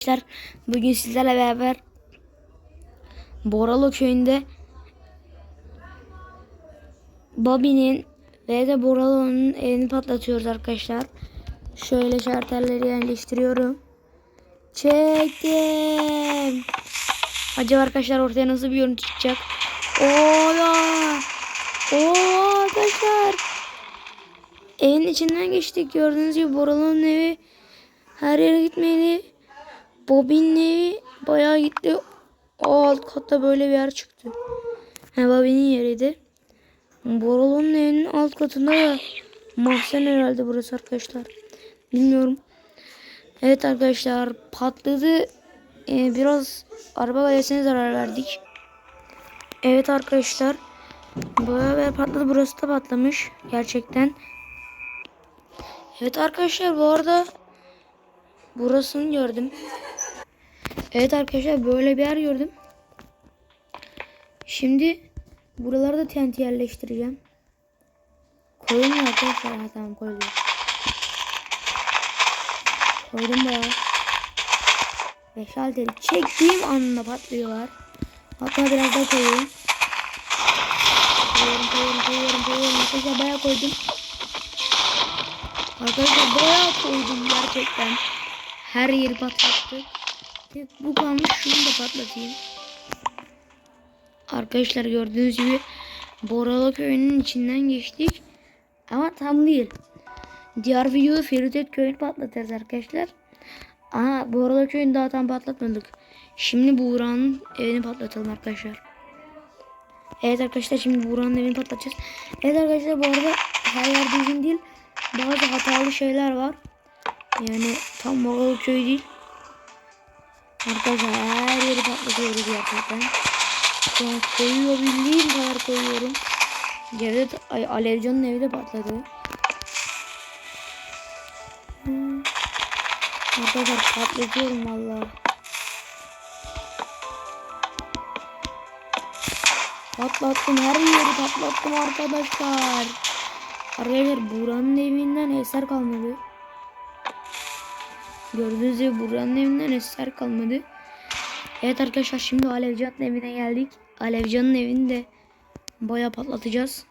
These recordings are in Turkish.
Arkadaşlar bugün sizlerle beraber Boralı köyünde Bobby'nin ve de Boralı'nın evini patlatıyoruz arkadaşlar. Şöyle şartelleri yerleştiriyorum. Çektim. Acaba arkadaşlar ortaya nasıl bir görüntü çıkacak? Ola! Oo arkadaşlar. Evin içinden geçtik. Gördüğünüz gibi Boralı'nın evi her yere gitmeli. Evi bayağı gitti. O alt katta böyle bir yer çıktı. He Bobby'nin yeriydi. Borolo'nun evinin alt katında da mahzen herhalde burası arkadaşlar. Bilmiyorum. Evet arkadaşlar patladı. Ee, biraz araba galesine zarar verdik. Evet arkadaşlar. Bayağı bir patladı. Burası da patlamış. Gerçekten. Evet arkadaşlar bu arada burasını gördüm. Evet arkadaşlar böyle bir yer gördüm. Şimdi buralarda TNT yerleştireceğim. Koyun mu arkadaşlar? Ha tamam koydum. Koydum bayağı. Ve şalteri çektiğim anda patlıyorlar. Hatta biraz daha koyuyorum. Koyuyorum koyuyorum koyuyorum koyuyorum. Arkadaşlar bayağı koydum. Arkadaşlar bayağı koydum gerçekten. Her yeri patlattık. Tek bu kalmış şunu da patlatayım. Arkadaşlar gördüğünüz gibi Boralı köyünün içinden geçtik. Ama tam değil. Diğer videoda Feridet köyünü patlatırız arkadaşlar. Ama Boralı köyünü daha tam patlatmadık. Şimdi Buğra'nın evini patlatalım arkadaşlar. Evet arkadaşlar şimdi Buğra'nın evini patlatacağız. Evet arkadaşlar bu arada her yer düzgün değil. Bazı hatalı şeyler var. Yani tam Boralı köy değil. Arkadaşlar her yeri patlatıyoruz gerçekten. Şu an koyuyabildiğim kadar koyuyorum. Cevdet ay, Alevcan'ın evi de patladı. Hmm. Arkadaşlar patlatıyorum valla. Patlattım her yeri patlattım arkadaşlar. Arkadaşlar Buranın evinden eser kalmadı. Gördüğünüz gibi buranın evinden eser kalmadı. Evet arkadaşlar şimdi Alevcan'ın evine geldik. Alevcan'ın evini de baya patlatacağız.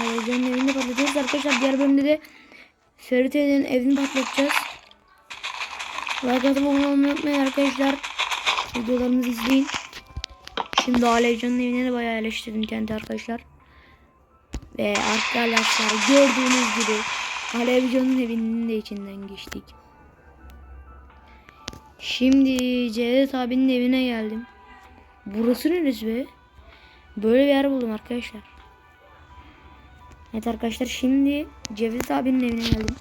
Alevcan'ın evini de patlatacağız. Arkadaşlar diğer bölümde de Ferit Eden'in evini patlatacağız. Like atıp abone olmayı unutmayın arkadaşlar. Videolarımızı izleyin. Şimdi Alevcan'ın evine de bayağı eleştirdim kendi arkadaşlar. Ve arkadaşlar gördüğünüz gibi Alevcan'ın evinin de içinden geçtik. Şimdi Cevdet abinin evine geldim. Burası neresi be? Böyle bir yer buldum arkadaşlar. Evet arkadaşlar şimdi Cevdet abinin evine geldim.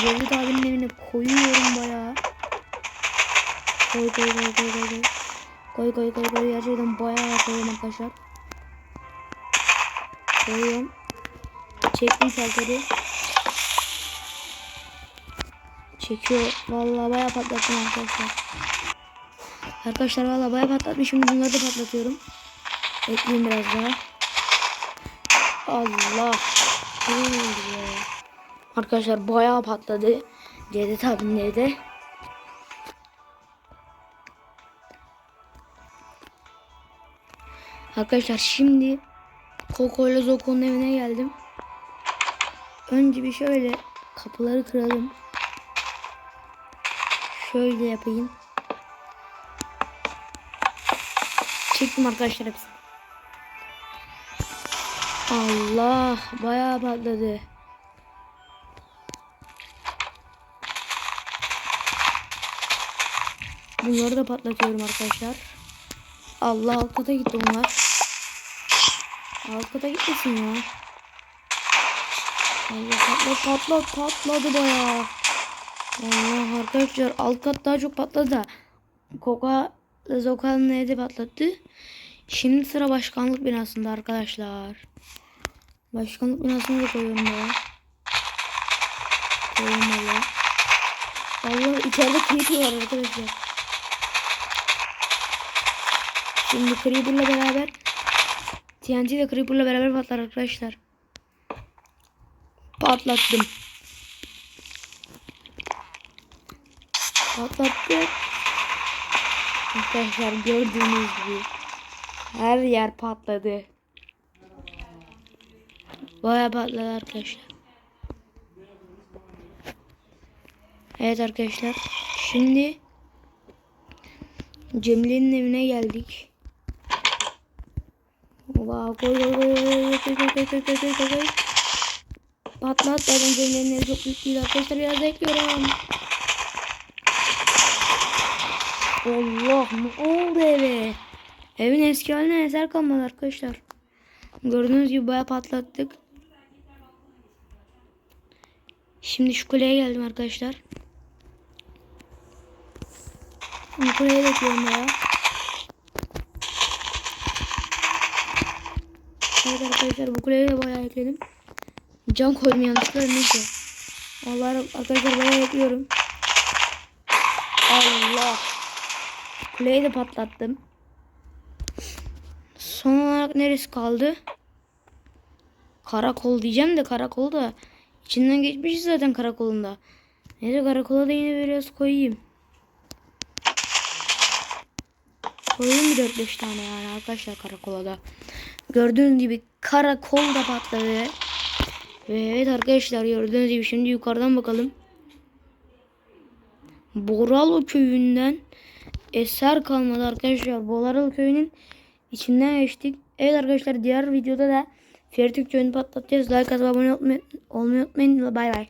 Cevdet abinin evine koyuyorum bayağı. Koy koy koy koy koy koy. Koy koy koy koy. Gerçekten bayağı koyuyorum arkadaşlar. Koyuyorum. Çektim şalteri. Çekiyor. Vallahi bayağı patlattım arkadaşlar. Arkadaşlar vallahi bayağı patlatmış. Şimdi bunları da patlatıyorum. Ekleyeyim biraz daha. Allah. Arkadaşlar bayağı patladı. Cevdet abinin evde. Arkadaşlar şimdi Koko ile Zoko'nun evine geldim. Önce bir şöyle kapıları kıralım. Şöyle yapayım. Çektim arkadaşlar hepsini. Allah bayağı patladı. Bunları da patlatıyorum arkadaşlar. Allah alt kata gitti onlar. Alt kata gitmesin ya. Allah patlat patlat patladı bayağı. Allah arkadaşlar alt kat daha çok patladı. Koka Zokan'ın evde patlattı. Şimdi sıra başkanlık binasında arkadaşlar. Başkanlık binasını da koyuyorum ya. Koyuyorum valla. Allah içeride creeper var arkadaşlar. Şimdi creeper'la beraber TNT de creeper'la beraber patlar arkadaşlar. Patlattım. Patlattık. Arkadaşlar gördüğünüz gibi her yer patladı. Baya patladı arkadaşlar. Evet arkadaşlar. Şimdi Cemile'nin evine geldik. Wow, koy koy koy koy koy koy koy koy koy koy. Patlat zaten Cemile'nin evi çok büyük değil arkadaşlar biraz da ekliyorum. Allah ne oldu eve? Evin eski haline eser kalmadı arkadaşlar. Gördüğünüz gibi baya patlattık. Şimdi şu kuleye geldim arkadaşlar. Bu kuleye bekliyorum ya. Evet arkadaşlar bu kuleyi de bayağı ekledim. Cam koydum yanlışlıkla neyse. Vallahi arkadaşlar bayağı ekliyorum. Allah. Kuleyi de patlattım. Son olarak neresi kaldı? Karakol diyeceğim de karakol da içinden geçmişiz zaten karakolunda. Neyse karakola da yine biraz koyayım. Koyayım bir 4-5 tane yani arkadaşlar karakola da. Gördüğünüz gibi karakol da patladı. Ve evet arkadaşlar gördüğünüz gibi şimdi yukarıdan bakalım. Boralo köyünden eser kalmadı arkadaşlar. Boralo köyünün içinden geçtik. Evet arkadaşlar diğer videoda da Feritük köyünü patlatacağız. Like atıp abone olmayı unutmayın. Bay bay.